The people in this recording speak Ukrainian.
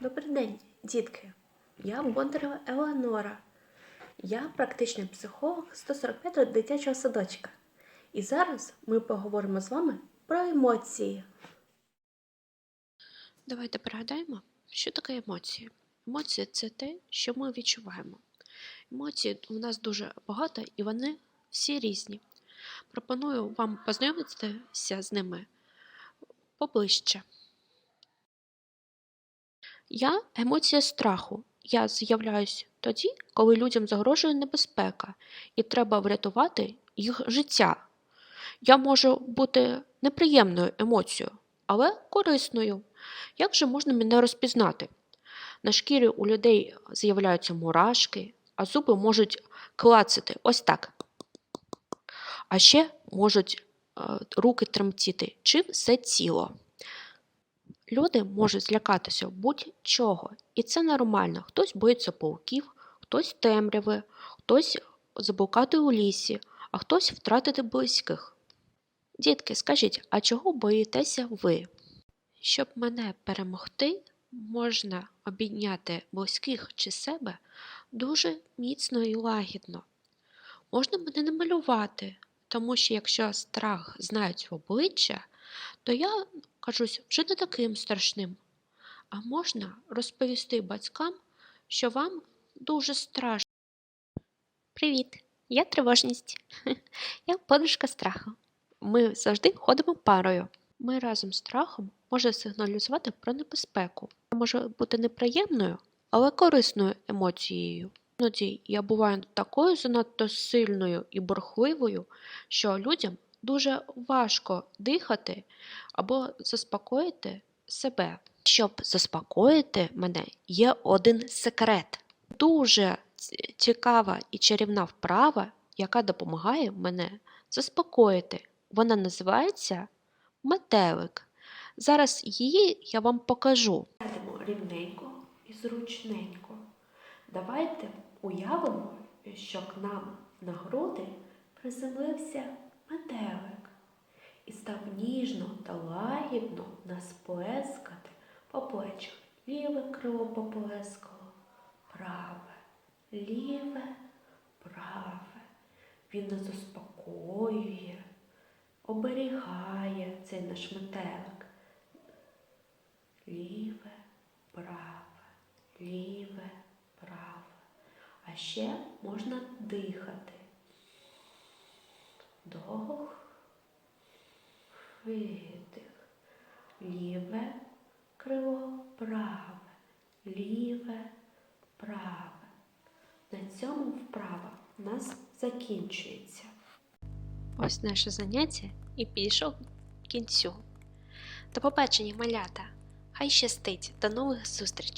Добрий день, дітки. Я Бондарева Елеонора. Я практичний психолог 145-го дитячого садочка. І зараз ми поговоримо з вами про емоції. Давайте пригадаємо, що таке емоції. Емоції це те, що ми відчуваємо. Емоцій у нас дуже багато і вони всі різні. Пропоную вам познайомитися з ними поближче. Я емоція страху. Я з'являюсь тоді, коли людям загрожує небезпека, і треба врятувати їх життя. Я можу бути неприємною емоцією, але корисною. Як же можна мене розпізнати? На шкірі у людей з'являються мурашки, а зуби можуть клацати ось так. А ще можуть е, руки тремтіти чи все тіло. Люди можуть злякатися будь-чого, і це нормально. Хтось боїться пауків, хтось темряви, хтось заблукати у лісі, а хтось втратити близьких. Дітки, скажіть, а чого боїтеся ви? Щоб мене перемогти, можна обійняти близьких чи себе дуже міцно і лагідно. Можна мене не малювати, тому що якщо страх знають в обличчя, то я кажусь вже не таким страшним. А можна розповісти батькам, що вам дуже страшно. Привіт, я тривожність. Я подружка страху. Ми завжди ходимо парою. Ми разом з страхом може сигналізувати про небезпеку. Це може бути неприємною, але корисною емоцією. Іноді я буваю такою занадто сильною і борхливою, що людям дуже важко дихати або заспокоїти себе. Щоб заспокоїти мене, є один секрет. Дуже цікава і чарівна вправа, яка допомагає мене заспокоїти. Вона називається метелик. Зараз її я вам покажу. Сядемо рівненько і зручненько. Давайте уявимо, що к нам на груди приземлився метелик і став ніжно та лагідно нас плескати по плечах. Ліве крило поплескало, праве, ліве, праве. Він нас заспокоює, оберігає цей наш метелик. Ліве, праве, ліве, праве. А ще можна дихати. Вдох, видих. Ліве крило праве, ліве, праве. На цьому вправа у нас закінчується. Ось наше заняття і підійшов к кінцю. До побачення, малята! Хай щастить! До нових зустрічей!